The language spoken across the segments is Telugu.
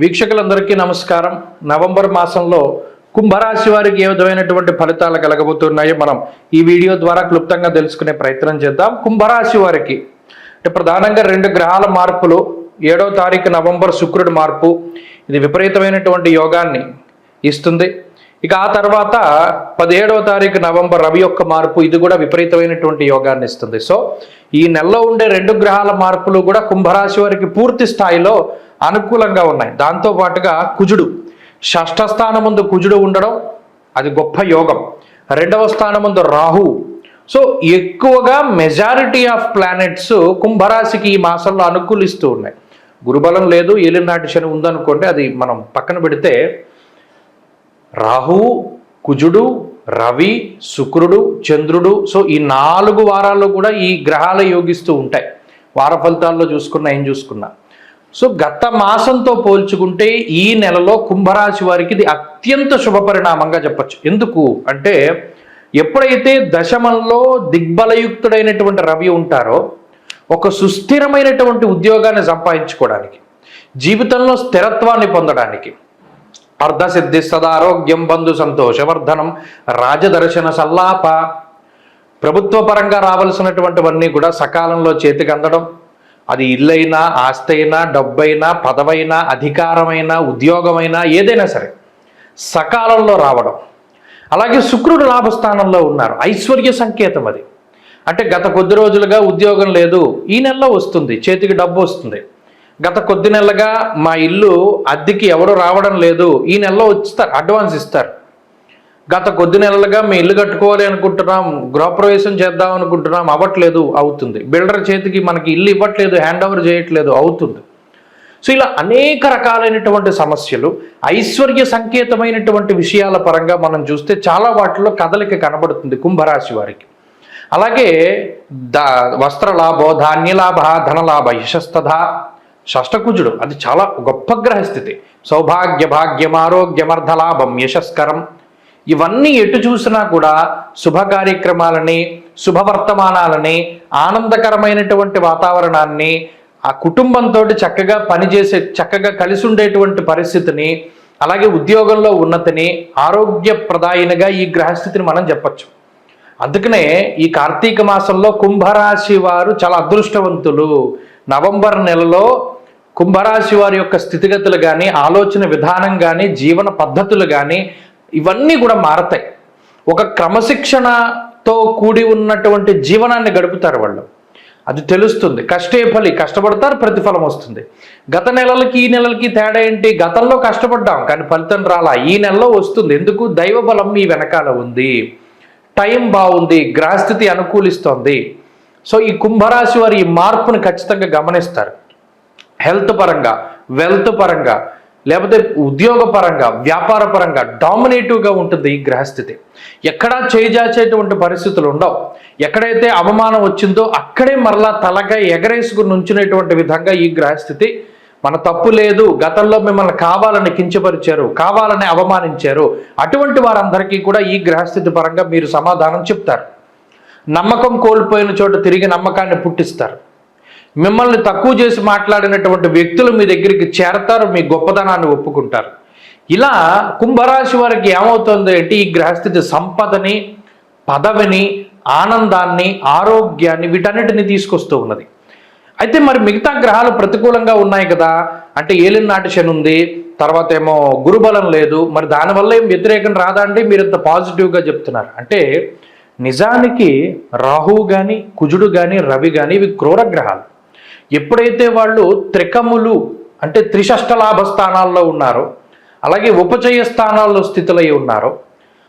వీక్షకులందరికీ నమస్కారం. నవంబర్ మాసంలో కుంభరాశి వారికి ఏ విధమైనటువంటి ఫలితాలు కలగబోతున్నాయో మనం ఈ వీడియో ద్వారా క్లుప్తంగా తెలుసుకునే ప్రయత్నం చేద్దాం. కుంభరాశి వారికి అంటే ప్రధానంగా రెండు గ్రహాల మార్పులు. ఏడవ తారీఖు నవంబర్ శుక్రుడి మార్పు. ఇది విపరీతమైనటువంటి యోగాన్ని ఇస్తుంది. ఇక ఆ తర్వాత పదిహేడవ తారీఖు నవంబర్ రవి యొక్క మార్పు. ఇది కూడా విపరీతమైనటువంటి యోగాన్ని ఇస్తుంది. సో ఈ నెలలో ఉండే రెండు గ్రహాల మార్పులు కూడా కుంభరాశి వారికి పూర్తి స్థాయిలో అనుకూలంగా ఉన్నాయి. దాంతో పాటుగా కుజుడు. షష్ఠ స్థానం ముందు కుజుడు ఉండడం అది గొప్ప యోగం. రెండవ స్థానం ముందు రాహు. సో ఎక్కువగా మెజారిటీ ఆఫ్ ప్లానెట్స్ కుంభరాశికి ఈ మాసంలో అనుకూలిస్తూ ఉన్నాయి. గురుబలం లేదు ఏలినాటి శని ఉందనుకోండి అది మనం పక్కన పెడితే రాహు కుజుడు రవి శుక్రుడు చంద్రుడు సో ఈ నాలుగు వారాల్లో కూడా ఈ గ్రహాలు యోగిస్తూ ఉంటాయి. వార ఫలితాల్లో చూసుకున్నా ఏం చూసుకున్నా. సో గత మాసంతో పోల్చుకుంటే ఈ నెలలో కుంభరాశి వారికి ఇది అత్యంత శుభ పరిణామంగా చెప్పచ్చు. ఎందుకు? అంటే ఎప్పుడైతే దశమంలో దిగ్బలయుక్తుడైనటువంటి రవి ఉంటారో ఒక సుస్థిరమైనటువంటి ఉద్యోగాన్ని సంపాదించుకోవడానికి జీవితంలో స్థిరత్వాన్ని పొందడానికి అర్ధసిద్ధి సదారోగ్యం బంధు సంతోషవర్ధనం రాజదర్శన సల్లాప ప్రభుత్వ పరంగా రావాల్సినటువంటివన్నీ కూడా సకాలంలో చేతికి అందడం అది ఇల్లైనా ఆస్తైనా డబ్బైనా పదవైనా అధికారమైనా ఉద్యోగమైనా ఏదైనా సరే సకాలంలో రావడం. అలాగే శుక్రుడు లాభస్థానంలో ఉన్నారు. ఐశ్వర్య సంకేతం అది. అంటే గత కొద్ది రోజులుగా ఉద్యోగం లేదు. ఈ నెలలో వస్తుంది. చేతికి డబ్బు వస్తుంది. గత కొద్ది నెలలుగా మా ఇల్లు అద్దెకి ఎవరు రావడం లేదు. ఈ నెలలో ఇస్తారు అడ్వాన్స్ ఇస్తారు. గత కొద్ది నెలలుగా మీ ఇల్లు కట్టుకోవాలి అనుకుంటున్నాం గృహప్రవేశం చేద్దాం అనుకుంటున్నాం అవ్వట్లేదు అవుతుంది. బిల్డర్ చేతికి మనకి ఇల్లు ఇవ్వట్లేదు హ్యాండ్ ఓవర్ చేయట్లేదు అవుతుంది. సో ఇలా అనేక రకాలైనటువంటి సమస్యలు ఐశ్వర్య సంకేతమైనటువంటి విషయాల పరంగా మనం చూస్తే చాలా వాటిలో కదలిక కనబడుతుంది కుంభరాశి వారికి. అలాగే ద వస్త్రలాభో ధాన్యలాభ ధనలాభ యశస్తథ షష్టకుజుడు అది చాలా గొప్ప గ్రహస్థితి. సౌభాగ్య భాగ్యం ఆరోగ్యమర్థలాభం యశస్కరం ఇవన్నీ ఎటు చూసినా కూడా శుభ కార్యక్రమాలని శుభవర్తమానాలని ఆనందకరమైనటువంటి వాతావరణాన్ని ఆ కుటుంబంతో చక్కగా పనిచేసే చక్కగా కలిసి ఉండేటువంటి పరిస్థితిని అలాగే ఉద్యోగంలో ఉన్నతిని ఆరోగ్యప్రదాయనగా ఈ గ్రహస్థితిని మనం చెప్పచ్చు. అందుకనే ఈ కార్తీక మాసంలో కుంభరాశి వారు చాలా అదృష్టవంతులు. నవంబర్ నెలలో కుంభరాశి వారి యొక్క స్థితిగతులు కానీ ఆలోచన విధానం కానీ జీవన పద్ధతులు కానీ ఇవన్నీ కూడా మారతాయి. ఒక క్రమశిక్షణతో కూడి ఉన్నటువంటి జీవనాన్ని గడుపుతారు వాళ్ళు. అది తెలుస్తుంది. కష్టే ఫలి కష్టపడతారు ప్రతిఫలం వస్తుంది. గత నెలలకి ఈ నెలలకి తేడా ఏంటి? గతంలో కష్టపడ్డాం కానీ ఫలితం రాలా. ఈ నెలలో వస్తుంది. ఎందుకు? దైవ బలం మీ వెనకాల ఉంది. టైం బాగుంది గ్రహస్థితి అనుకూలిస్తోంది. సో ఈ కుంభరాశి వారు ఈ మార్పును ఖచ్చితంగా గమనిస్తారు. హెల్త్ పరంగా వెల్త్ పరంగా లేకపోతే ఉద్యోగపరంగా వ్యాపార పరంగా డామినేటివ్గా ఉంటుంది ఈ గ్రహస్థితి. ఎక్కడా చేజాచేటువంటి పరిస్థితులు ఉండవు. ఎక్కడైతే అవమానం వచ్చిందో అక్కడే మరలా తలగా ఎగరేసుకుని నుంచునేటువంటి విధంగా ఈ గ్రహస్థితి. మన తప్పు లేదు గతంలో మిమ్మల్ని కావాలని కించపరిచారు కావాలని అవమానించారు. అటువంటి వారందరికీ కూడా ఈ గ్రహస్థితి పరంగా మీరు సమాధానం చెప్తారు. నమ్మకం కోల్పోయిన చోట తిరిగి నమ్మకాన్ని పుట్టిస్తారు. మిమ్మల్ని తక్కువ చేసి మాట్లాడినటువంటి వ్యక్తులు మీ దగ్గరికి చేరతారు మీ గొప్పతనాన్ని ఒప్పుకుంటారు. ఇలా కుంభరాశి వారికి ఏమవుతుంది అంటే ఈ గ్రహస్థితి సంపదని పదవిని ఆనందాన్ని ఆరోగ్యాన్ని వీటన్నిటిని తీసుకొస్తూ ఉన్నది. అయితే మరి మిగతా గ్రహాలు ప్రతికూలంగా ఉన్నాయి కదా. అంటే ఏలిన నాటి శని ఉంది తర్వాత ఏమో గురుబలం లేదు. మరి దానివల్ల ఏం వ్యతిరేకం రాదా అంటే మీరు ఇంత పాజిటివ్గా చెప్తున్నారు. అంటే నిజానికి రాహువు కానీ కుజుడు కానీ రవి కానీ ఇవి క్రూర గ్రహాలు. ఎప్పుడైతే వాళ్ళు త్రికములు అంటే త్రిషష్టలాభ స్థానాల్లో ఉన్నారో అలాగే ఉపచయ స్థానాల్లో స్థితులై ఉన్నారో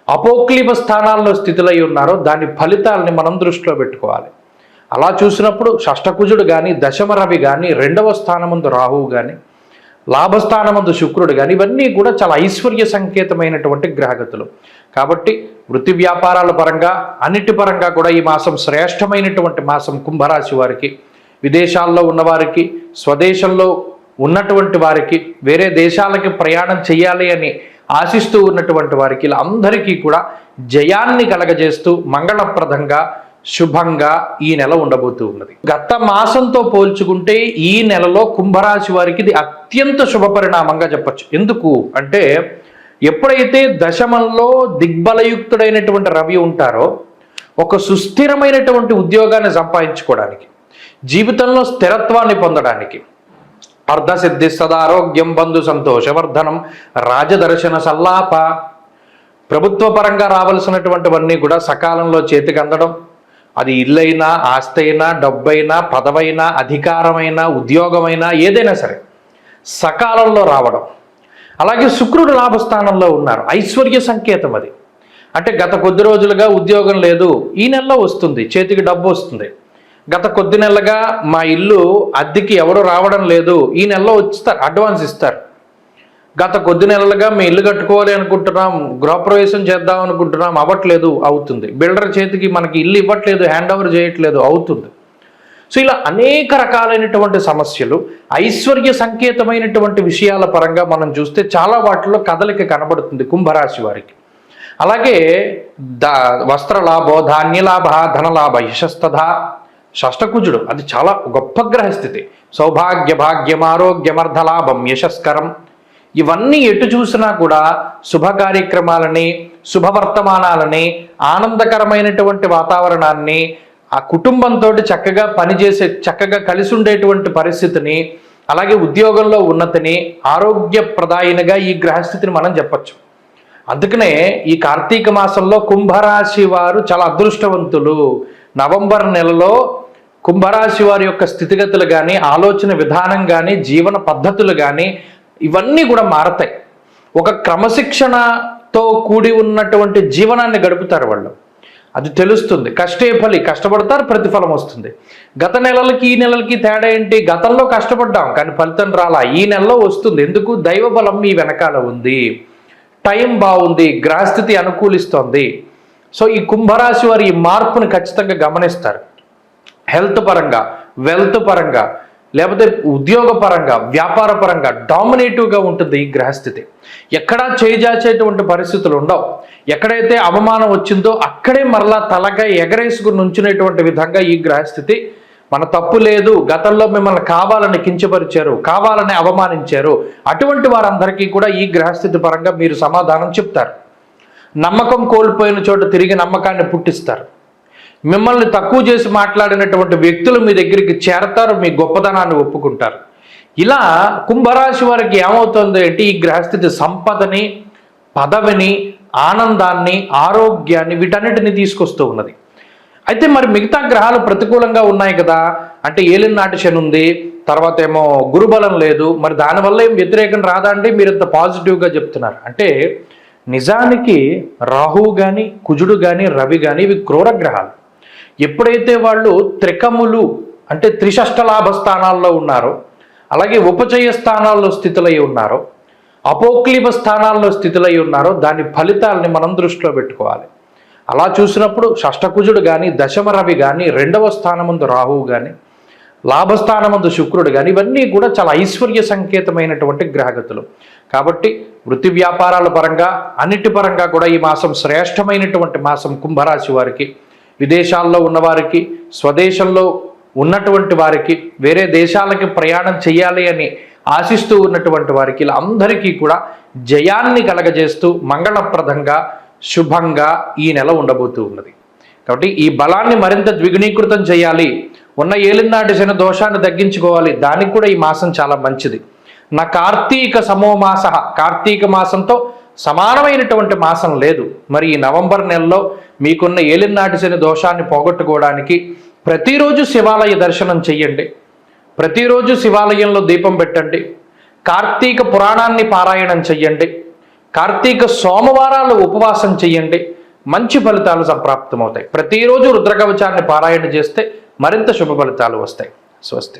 అపోక్లీప స్థానాల్లో స్థితులై ఉన్నారో దాని ఫలితాలని మనం దృష్టిలో పెట్టుకోవాలి. అలా చూసినప్పుడు షష్టకుజుడు కానీ దశమ రవి కానీ రెండవ స్థానముందు రాహువు కానీ లాభస్థానమందు శుక్రుడు కానీ ఇవన్నీ కూడా చాలా ఐశ్వర్య సంకేతమైనటువంటి గ్రహగతులు. కాబట్టి వృత్తి వ్యాపారాల పరంగా అన్నిటి పరంగా కూడా ఈ మాసం శ్రేష్టమైనటువంటి మాసం కుంభరాశి వారికి విదేశాల్లో ఉన్నవారికి స్వదేశంలో ఉన్నటువంటి వారికి వేరే దేశాలకి ప్రయాణం చేయాలి అని ఆశిస్తూ ఉన్నటువంటి వారికి ఇలా అందరికీ కూడా జయాన్ని కలగజేస్తూ మంగళప్రదంగా శుభంగా ఈ నెల ఉండబోతూ ఉన్నది. గత మాసంతో పోల్చుకుంటే ఈ నెలలో కుంభరాశి వారికి ఇది అత్యంత శుభ పరిణామంగా చెప్పచ్చు. ఎందుకు అంటే ఎప్పుడైతే దశమంలో దిగ్బలయుక్తుడైనటువంటి రవి ఉంటారో ఒక సుస్థిరమైనటువంటి ఉద్యోగాన్ని సంపాదించుకోవడానికి జీవితంలో స్థిరత్వాన్ని పొందడానికి. అర్ధసిద్ధి సదారోగ్యం బంధు సంతోషవర్ధనం రాజదర్శన సల్లాప. ప్రభుత్వ పరంగా రావాల్సినటువంటివన్నీ కూడా సకాలంలో చేతికి అందడం. అది ఇల్లైనా ఆస్తైనా డబ్బైనా పదవైనా అధికారమైనా ఉద్యోగమైనా ఏదైనా సరే సకాలంలో రావడం. అలాగే శుక్రుడు లాభస్థానంలో ఉన్నారు. ఐశ్వర్య సంకేతం అది. అంటే గత కొద్ది రోజులుగా ఉద్యోగం లేదు. ఈ నెలలో వస్తుంది. చేతికి డబ్బు వస్తుంది. గత కొద్ది నెలలుగా మా ఇల్లు అద్దెకి ఎవరు రావడం లేదు. ఈ నెలలో వచ్చిస్తారు అడ్వాన్స్ ఇస్తారు. గత కొద్ది నెలలుగా మీ ఇల్లు కట్టుకోవాలి అనుకుంటున్నాం గృహప్రవేశం చేద్దాం అనుకుంటున్నాం అవ్వట్లేదు అవుతుంది. బిల్డర్ చేతికి మనకి ఇల్లు ఇవ్వట్లేదు హ్యాండ్ ఓవర్ చేయట్లేదు అవుతుంది. సో ఇలా అనేక రకాలైనటువంటి సమస్యలు ఐశ్వర్య సంకేతమైనటువంటి విషయాల పరంగా మనం చూస్తే చాలా వాటిలో కదలిక కనబడుతుంది కుంభరాశి వారికి. అలాగే ద వస్త్రలాభో ధాన్యలాభ ధనలాభ యశస్తథ షష్టకుజుడు అది చాలా గొప్ప గ్రహస్థితి. సౌభాగ్య భాగ్యం ఆరోగ్యమర్ధలాభం యశస్కరం. ఇవన్నీ ఎటు చూసినా కూడా శుభ కార్యక్రమాలని శుభవర్తమానాలని ఆనందకరమైనటువంటి వాతావరణాన్ని ఆ కుటుంబంతో చక్కగా పనిచేసే చక్కగా కలిసి ఉండేటువంటి పరిస్థితిని అలాగే ఉద్యోగంలో ఉన్నతిని ఆరోగ్యప్రదాయనగా ఈ గ్రహస్థితిని మనం చెప్పచ్చు. అందుకనే ఈ కార్తీక మాసంలో కుంభరాశి వారు చాలా అదృష్టవంతులు. నవంబర్ నెలలో కుంభరాశి వారి యొక్క స్థితిగతులు కానీ ఆలోచన విధానం కానీ జీవన పద్ధతులు కానీ ఇవన్నీ కూడా మారతాయి. ఒక క్రమశిక్షణతో కూడి ఉన్నటువంటి జీవనాన్ని గడుపుతారు వాళ్ళు. అది తెలుస్తుంది. కష్టే ఫలి కష్టపడతారు ప్రతిఫలం వస్తుంది. గత నెలలకి ఈ నెలలకి తేడా ఏంటి? గతంలో కష్టపడ్డాం కానీ ఫలితం రాలా. ఈ నెలలో వస్తుంది. ఎందుకు? దైవ బలం మీ వెనకాల ఉంది. టైం బాగుంది గ్రహస్థితి అనుకూలిస్తోంది. సో ఈ కుంభరాశి వారి ఈ మార్పును ఖచ్చితంగా గమనిస్తారు. హెల్త్ పరంగా వెల్త్ పరంగా లేకపోతే ఉద్యోగ పరంగా వ్యాపార పరంగా డామినేటివ్గా ఉంటుంది ఈ గ్రహస్థితి. ఎక్కడా చేజాచేటువంటి పరిస్థితులు ఉండవు. ఎక్కడైతే అవమానం వచ్చిందో అక్కడే మరలా తలగా ఎగరేసుకుని నుంచునేటువంటి విధంగా ఈ గ్రహస్థితి. మన తప్పు లేదు గతంలో మిమ్మల్ని కావాలని కించపరిచారు కావాలని అవమానించారు. అటువంటి వారందరికీ కూడా ఈ గ్రహస్థితి పరంగా మీరు సమాధానం చెప్తారు. నమ్మకం కోల్పోయిన చోట తిరిగి నమ్మకాన్ని పుట్టిస్తారు. మిమ్మల్ని తక్కువ చేసి మాట్లాడినటువంటి వ్యక్తులు మీ దగ్గరికి చేరతారు మీ గొప్పతనాన్ని ఒప్పుకుంటారు. ఇలా కుంభరాశి వారికి ఏమవుతుంది అంటే ఈ గ్రహస్థితి సంపదని పదవిని ఆనందాన్ని ఆరోగ్యాన్ని వీటన్నిటిని తీసుకొస్తూ ఉన్నది. అయితే మరి మిగతా గ్రహాలు ప్రతికూలంగా ఉన్నాయి కదా అంటే ఏలినాటి శని ఉంది తర్వాత ఏమో గురుబలం లేదు మరి దానివల్ల ఏం వ్యతిరేకం రాదా అండి? మీరు ఇంత పాజిటివ్గా చెప్తున్నారు. అంటే నిజానికి రాహువు కానీ కుజుడు కానీ రవి కానీ ఇవి క్రూర గ్రహాలు. ఎప్పుడైతే వాళ్ళు త్రికములు అంటే త్రిషష్టలాభ స్థానాల్లో ఉన్నారో అలాగే ఉపచయ స్థానాల్లో స్థితులై ఉన్నారో అపోక్లీప స్థానాల్లో స్థితులై ఉన్నారో దాని ఫలితాలని మనం దృష్టిలో పెట్టుకోవాలి. అలా చూసినప్పుడు షష్టకుజుడు కానీ దశమ రవి కానీ రెండవ స్థానమందు రాహువు కానీ లాభస్థానమందు శుక్రుడు కానీ ఇవన్నీ కూడా చాలా ఐశ్వర్య సంకేతమైనటువంటి గ్రహగతులు. కాబట్టి వృత్తి వ్యాపారాల పరంగా అన్నిటి పరంగా కూడా ఈ మాసం శ్రేష్టమైనటువంటి మాసం కుంభరాశి వారికి విదేశాల్లో ఉన్నవారికి స్వదేశంలో ఉన్నటువంటి వారికి వేరే దేశాలకి ప్రయాణం చేయాలి అని ఆశిస్తూ ఉన్నటువంటి వారికి ఇలా అందరికీ కూడా జయాన్ని కలగజేస్తూ మంగళప్రదంగా శుభంగా ఈ నెల ఉండబోతూ ఉన్నది. కాబట్టి ఈ బలాన్ని మరింత ద్విగుణీకృతం చేయాలి. ఉన్న ఏలినాటి శని దోషాన్ని తగ్గించుకోవాలి. దానికి కూడా ఈ మాసం చాలా మంచిది. నా కార్తీక సమోమాస కార్తీక మాసంతో సమానమైనటువంటి మాసం లేదు. మరి ఈ నవంబర్ నెలలో మీకున్న ఏలినాటి శని దోషాన్ని పోగొట్టుకోవడానికి ప్రతిరోజు శివాలయ దర్శనం చెయ్యండి. ప్రతిరోజు శివాలయంలో దీపం పెట్టండి. కార్తీక పురాణాన్ని పారాయణం చెయ్యండి. కార్తీక సోమవారాలు ఉపవాసం చెయ్యండి. మంచి ఫలితాలు సంప్రాప్తమవుతాయి. ప్రతిరోజు రుద్రకవచాన్ని పారాయణ చేస్తే మరింత శుభ ఫలితాలు వస్తాయి. స్వస్తి.